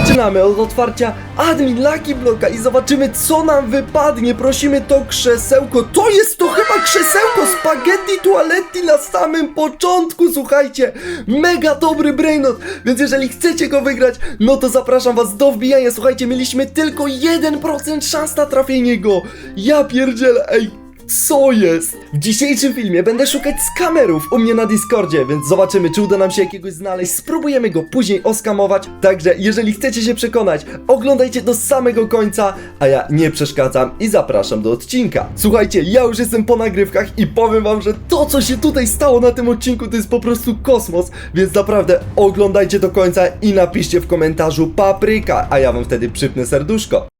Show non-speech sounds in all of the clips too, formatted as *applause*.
Zaczynamy od otwarcia admin Lucky Bloka i zobaczymy co nam wypadnie. Prosimy to krzesełko. To jest to chyba krzesełko spaghetti toaletti na samym początku, słuchajcie. Mega dobry brainot, więc jeżeli chcecie go wygrać, no to zapraszam was do wbijania. Słuchajcie, mieliśmy tylko 1% szans na trafienie go. Ja pierdzielę, ej, co jest? W dzisiejszym filmie będę szukać skamerów u mnie na Discordzie, więc zobaczymy, czy uda nam się jakiegoś znaleźć. Spróbujemy go później oskamować. Także, jeżeli chcecie się przekonać, oglądajcie do samego końca, a ja nie przeszkadzam i zapraszam do odcinka. Słuchajcie, ja już jestem po nagrywkach i powiem wam, że to, co się tutaj stało na tym odcinku, to jest po prostu kosmos, więc naprawdę oglądajcie do końca i napiszcie w komentarzu papryka, a ja wam wtedy przypnę serduszko.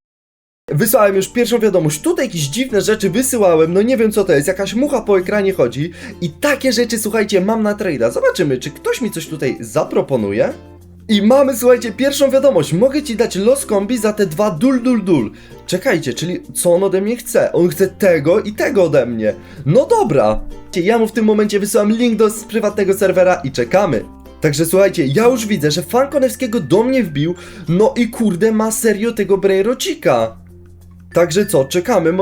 Wysłałem już pierwszą wiadomość. Tutaj jakieś dziwne rzeczy wysyłałem. No nie wiem co to jest. Jakaś mucha po ekranie chodzi. I takie rzeczy, słuchajcie, mam na trade'a. Zobaczymy, czy ktoś mi coś tutaj zaproponuje. I mamy, słuchajcie, pierwszą wiadomość. Mogę ci dać los kombi za te dwa dul dul dul. Czekajcie, czyli co on ode mnie chce? On chce tego i tego ode mnie. No dobra. Ja mu w tym momencie wysyłam link do s- prywatnego serwera i czekamy. Także słuchajcie, ja już widzę, że fan Konewskiego do mnie wbił, no i kurde ma serio tego Brejrocika. Także co, czekamy,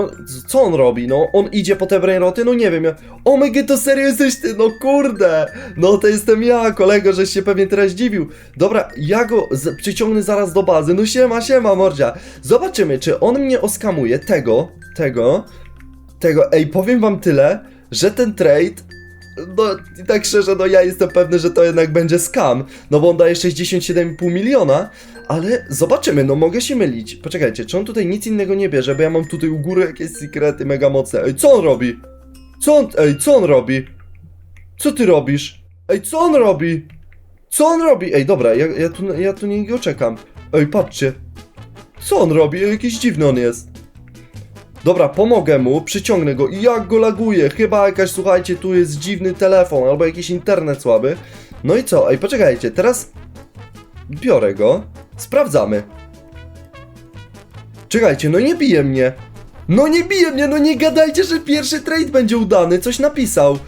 co on robi, no, on idzie po te brainroty, no nie wiem, ja... Omega, to serio jesteś ty, no kurde, no to jestem ja, kolego, żeś się pewnie teraz dziwił. Dobra, ja go przyciągnę zaraz do bazy, no siema, siema, mordzia. Zobaczymy, czy on mnie oskamuje, tego, tego, tego, ej, powiem wam tyle, że ten trade no tak szczerze, no ja jestem pewny, że to jednak będzie scam, no bo on daje 67,5 miliona, ale zobaczymy, no mogę się mylić. Poczekajcie, czy on tutaj nic innego nie bierze, bo ja mam tutaj u góry jakieś sekrety mega mocne. Ej, co on robi? Co on, ej, co on robi? Co ty robisz? Ej, co on robi? Co on robi? Ej, dobra, ja, ja, tu, ja tu niego czekam. Ej, patrzcie. Co on robi? Ej, Jakiś dziwny on jest. Dobra, pomogę mu, przyciągnę go i jak go laguje. Chyba jakaś, słuchajcie, tu jest dziwny telefon albo jakiś internet słaby. No i co? Ej, poczekajcie, teraz biorę go, sprawdzamy. Czekajcie, no nie bije mnie. No nie bije mnie, no nie gadajcie, że pierwszy trade będzie udany. Coś napisał.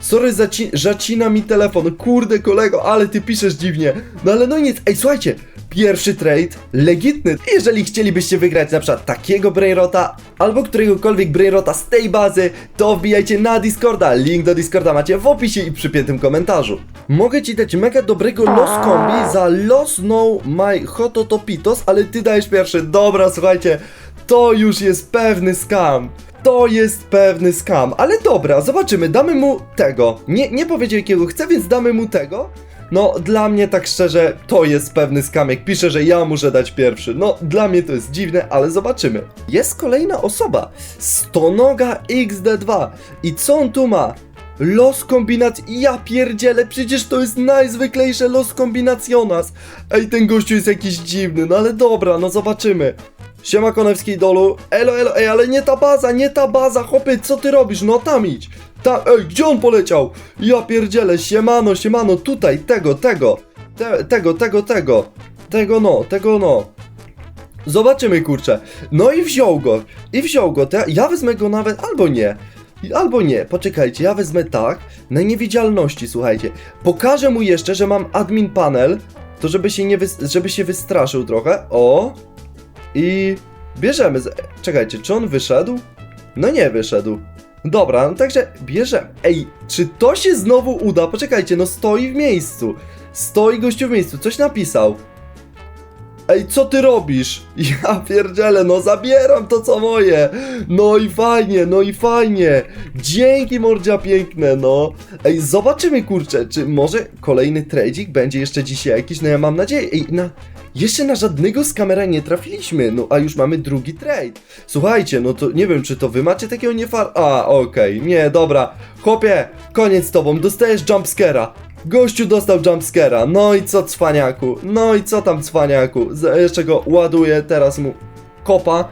Sorry, zaci- zacina mi telefon. Kurde, kolego, ale ty piszesz dziwnie. No ale no nic. Ej, słuchajcie. Pierwszy trade legitny. Jeżeli chcielibyście wygrać na przykład takiego Brainrota albo któregokolwiek Brainrota z tej bazy, to wbijajcie na Discorda. Link do Discorda macie w opisie i przypiętym komentarzu. Mogę ci dać mega dobrego los kombi za los no my hototopitos, ale ty dajesz pierwszy. Dobra, słuchajcie. To już jest pewny scam. To jest pewny scam, ale dobra, zobaczymy, damy mu tego. Nie, nie powiedział jakiego chce, więc damy mu tego. No, dla mnie tak szczerze, to jest pewny scam, jak pisze, że ja muszę dać pierwszy. No, dla mnie to jest dziwne, ale zobaczymy. Jest kolejna osoba, Stonoga XD2. I co on tu ma? Los kombinacji, ja pierdzielę, przecież to jest najzwyklejsze los kombinacjonas. Ej, ten gościu jest jakiś dziwny, no ale dobra, no zobaczymy. Siema Konewski dolu, elo elo, ej, ale nie ta baza, nie ta baza, chłopie, co ty robisz, no tam idź. Tam, ej, gdzie on poleciał? Ja pierdzielę, siemano, siemano, tutaj, tego, tego, te, tego, tego, tego, tego no, tego no. Zobaczymy, kurczę. No i wziął go, i wziął go, te, ja wezmę go nawet, albo nie. Albo nie, poczekajcie, ja wezmę tak, na niewidzialności, słuchajcie. Pokażę mu jeszcze, że mam admin panel, to żeby się nie, żeby się wystraszył trochę, o. I bierzemy. Z... Czekajcie, czy on wyszedł? No nie wyszedł. Dobra, no także bierzemy. Ej, czy to się znowu uda? Poczekajcie, no stoi w miejscu. Stoi gościu w miejscu, coś napisał. Ej, co ty robisz? *laughs* Ja pierdzielę, no zabieram to co moje. No i fajnie, no i fajnie. Dzięki mordzia piękne, no. Ej, zobaczymy kurczę, czy może kolejny trading będzie jeszcze dzisiaj jakiś, no ja mam nadzieję. Ej, na... Jeszcze na żadnego z kamera nie trafiliśmy, no a już mamy drugi trade. Słuchajcie, no to nie wiem, czy to wy macie takiego niefar... A, okej, nie, dobra. Chłopie, koniec z tobą, dostajesz jumpscare'a. Gościu dostał jumpscare'a, no i co cwaniaku, no i co tam cwaniaku. Jeszcze go ładuję, teraz mu kopa.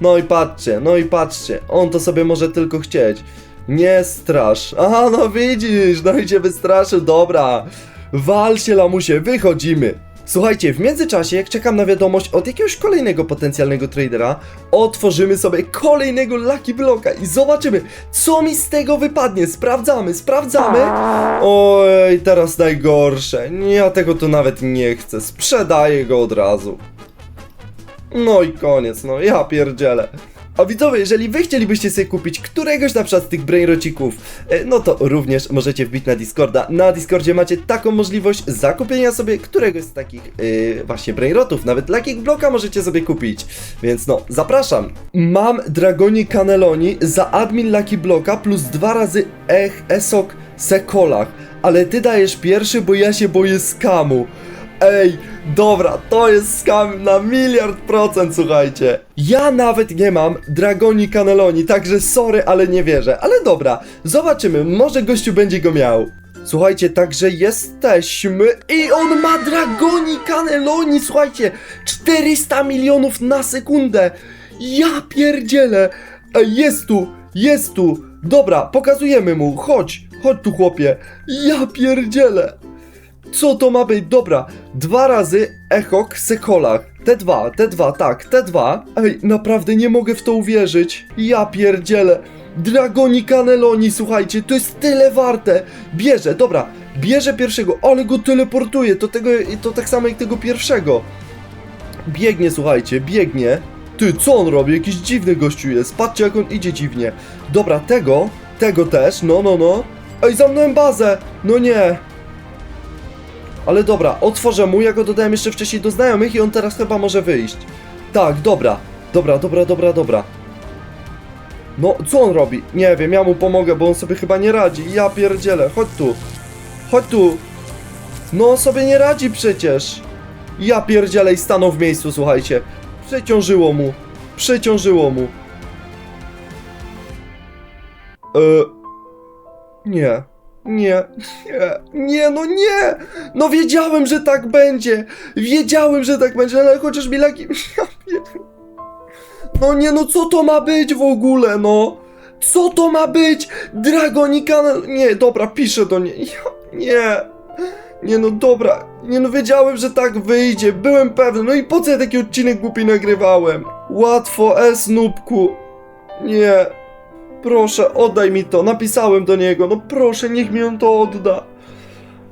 No i patrzcie, no i patrzcie, on to sobie może tylko chcieć. Nie strasz. Aha, no widzisz, no i cię wystraszył, dobra. Wal się, lamusie, wychodzimy. Słuchajcie, w międzyczasie, jak czekam na wiadomość od jakiegoś kolejnego potencjalnego tradera, otworzymy sobie kolejnego Lucky Blocka i zobaczymy, co mi z tego wypadnie. Sprawdzamy, sprawdzamy. Oj, teraz najgorsze. Ja tego to nawet nie chcę. Sprzedaję go od razu. No i koniec, no ja pierdzielę. A widzowie, jeżeli wy chcielibyście sobie kupić któregoś na przykład z tych brainrocików, e, no to również możecie wbić na Discorda. Na Discordzie macie taką możliwość zakupienia sobie któregoś z takich yy, właśnie brainrotów. Nawet Lucky Blocka możecie sobie kupić. Więc no, zapraszam. Mam Dragoni Caneloni za admin Lucky Blocka plus dwa razy Ech Esok Sekolach. Ale ty dajesz pierwszy, bo ja się boję skamu. Ej, dobra, to jest skam na miliard procent, słuchajcie. Ja nawet nie mam Dragoni Caneloni, także sorry, ale nie wierzę. Ale dobra, zobaczymy, może gościu będzie go miał. Słuchajcie, także jesteśmy i on ma Dragoni Caneloni, słuchajcie, 400 milionów na sekundę. Ja pierdzielę. Ej, jest tu, jest tu. Dobra, pokazujemy mu, chodź, chodź tu chłopie. Ja pierdzielę. Co to ma być? Dobra, dwa razy Echok Sekolach. Te dwa, te dwa, tak, te dwa. Ej, naprawdę nie mogę w to uwierzyć. Ja pierdzielę. Dragoni Caneloni, słuchajcie, to jest tyle warte. Bierze, dobra, bierze pierwszego, ale go teleportuje, to tego, to tak samo jak tego pierwszego. Biegnie, słuchajcie, biegnie. Ty, co on robi? Jakiś dziwny gościu jest. Patrzcie, jak on idzie dziwnie. Dobra, tego, tego też, no, no, no. Ej, zamknąłem bazę. No nie. Ale dobra, otworzę mu, ja go dodałem jeszcze wcześniej do znajomych i on teraz chyba może wyjść. Tak, dobra. Dobra, dobra, dobra, dobra. No, co on robi? Nie wiem, ja mu pomogę, bo on sobie chyba nie radzi. Ja pierdzielę, chodź tu. Chodź tu. No, on sobie nie radzi przecież. Ja pierdzielę i stanął w miejscu, słuchajcie. Przeciążyło mu. Przeciążyło mu. E... Nie. Nie, nie, nie, no nie! No wiedziałem, że tak będzie! Wiedziałem, że tak będzie, ale chociaż mi laki... *laughs* Ja pier- No nie, no co to ma być w ogóle, no? Co to ma być? Dragonika... Nie, dobra, piszę do niej. Nie. Nie no, dobra. Nie no, wiedziałem, że tak wyjdzie. Byłem pewny. No i po co ja taki odcinek głupi nagrywałem? Łatwo, S, nubku. Nie. Proszę, oddaj mi to. Napisałem do niego. No proszę, niech mi on to odda.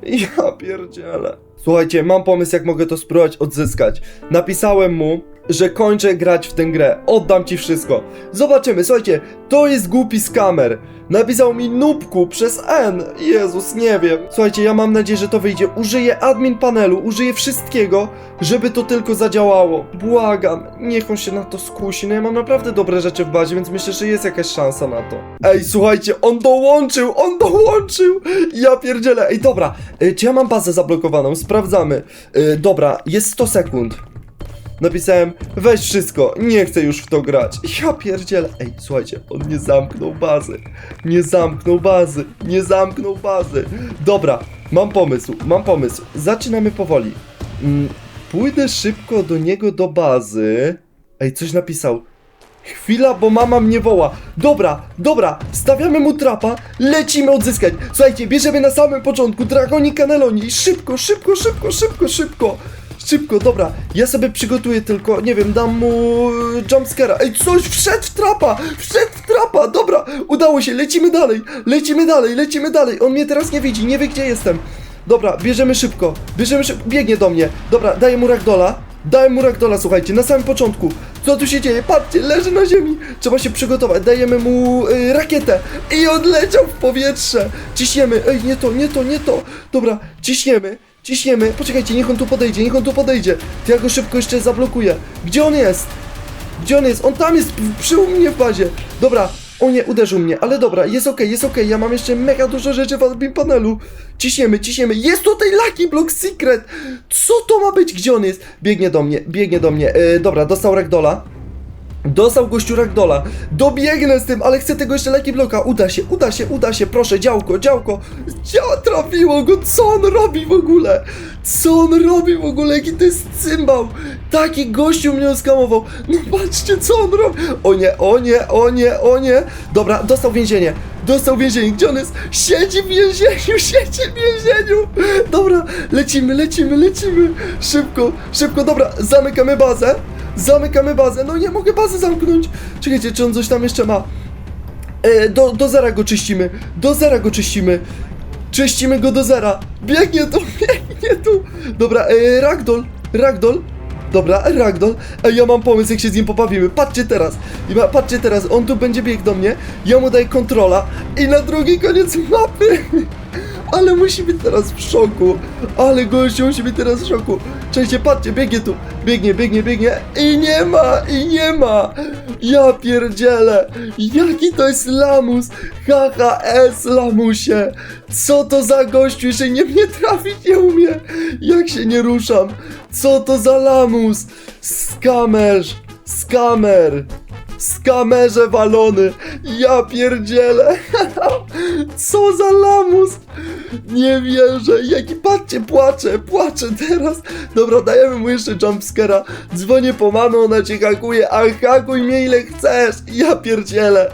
Ja pierdzielę. Słuchajcie, mam pomysł, jak mogę to spróbować odzyskać. Napisałem mu, że kończę grać w tę grę. Oddam ci wszystko. Zobaczymy, słuchajcie, to jest głupi skamer. Napisał mi nubku przez N. Jezus, nie wiem. Słuchajcie, ja mam nadzieję, że to wyjdzie. Użyję admin panelu, użyję wszystkiego, żeby to tylko zadziałało. Błagam, niech on się na to skusi. No ja mam naprawdę dobre rzeczy w bazie, więc myślę, że jest jakaś szansa na to. Ej, słuchajcie, on dołączył, on dołączył! Ja pierdzielę. Ej, dobra, y, czy ja mam bazę zablokowaną? Sprawdzamy. Y, dobra, jest 100 sekund. Napisałem, weź wszystko, nie chcę już w to grać. Ja pierdzielę. Ej, słuchajcie, on nie zamknął bazy. Nie zamknął bazy. Nie zamknął bazy. Dobra, mam pomysł, mam pomysł. Zaczynamy powoli. Mm, pójdę szybko do niego do bazy. Ej, coś napisał. Chwila, bo mama mnie woła. Dobra, dobra, stawiamy mu trapa, lecimy odzyskać. Słuchajcie, bierzemy na samym początku Dragoni Caneloni. Szybko, szybko, szybko, szybko, szybko. Szybko, dobra, ja sobie przygotuję tylko, nie wiem, dam mu e, jumpscare'a. Ej, coś wszedł w trapa, wszedł w trapa, dobra, udało się, lecimy dalej, lecimy dalej, lecimy dalej. On mnie teraz nie widzi, nie wie gdzie jestem. Dobra, bierzemy szybko, bierzemy szybko, biegnie do mnie. Dobra, daję mu ragdola, dałem mu ragdola, słuchajcie, na samym początku. Co tu się dzieje? Patrzcie, leży na ziemi. Trzeba się przygotować, dajemy mu y, rakietę i odleciał w powietrze. Ciśniemy, ej, nie to, nie to, nie to. Dobra, ciśniemy. Ciśniemy, poczekajcie, niech on tu podejdzie, niech on tu podejdzie. To ja go szybko jeszcze zablokuję. Gdzie on jest? Gdzie on jest? On tam jest, przy mnie w bazie. Dobra, o nie, uderzył mnie, ale dobra, jest okej, jest okej. Ja mam jeszcze mega dużo rzeczy w admin panelu. Ciśniemy, ciśniemy. Jest tutaj Lucky Block Secret. Co to ma być? Gdzie on jest? Biegnie do mnie, biegnie do mnie. E, dobra, dostał Ragdola. Dostał gościu Ragdola. Dobiegnę z tym, ale chcę tego jeszcze Lucky Blocka. Uda się, uda się, uda się. Proszę, działko, działko. Dzia trafiło go. Co on robi w ogóle? Co on robi w ogóle? Jaki to jest cymbał? Taki gościu mnie oskamował. No patrzcie, co on robi. O nie, o nie, o nie, o nie. Dobra, dostał więzienie. Dostał więzienie. Gdzie on jest? Siedzi w więzieniu, *laughs* siedzi w więzieniu. Dobra, lecimy, lecimy, lecimy, szybko, szybko, dobra, zamykamy bazę, zamykamy bazę, no nie mogę bazy zamknąć, czekajcie, czy on coś tam jeszcze ma, e, do, do zera go czyścimy, do zera go czyścimy, czyścimy go do zera, biegnie tu, *laughs* biegnie tu, dobra, e, ragdoll, ragdoll, Dobra, Ragdoll, Ej, ja mam pomysł, jak się z nim popawimy. Patrzcie teraz, patrzcie teraz, on tu będzie biegł do mnie, ja mu daję kontrola. I na drugi koniec mapy. *laughs* Ale musi być teraz w szoku. Ale gościu musi być teraz w szoku. Cześć, patrzcie, biegnie tu. Biegnie, biegnie, biegnie. I nie ma, i nie ma. Ja pierdzielę. Jaki to jest lamus. HHS lamusie. Co to za gościu, że nie mnie trafić nie umie. Jak się nie ruszam. Co to za lamus. Skamerz. Skamer. Skamerze walony. Ja pierdzielę. *laughs* Co za lamus. Nie wierzę, jaki patrzcie, płaczę, płaczę teraz. Dobra, dajemy mu jeszcze jumpscare'a. Dzwonię po mamę, ona cię hakuje, a hakuj mnie ile chcesz. Ja pierdzielę.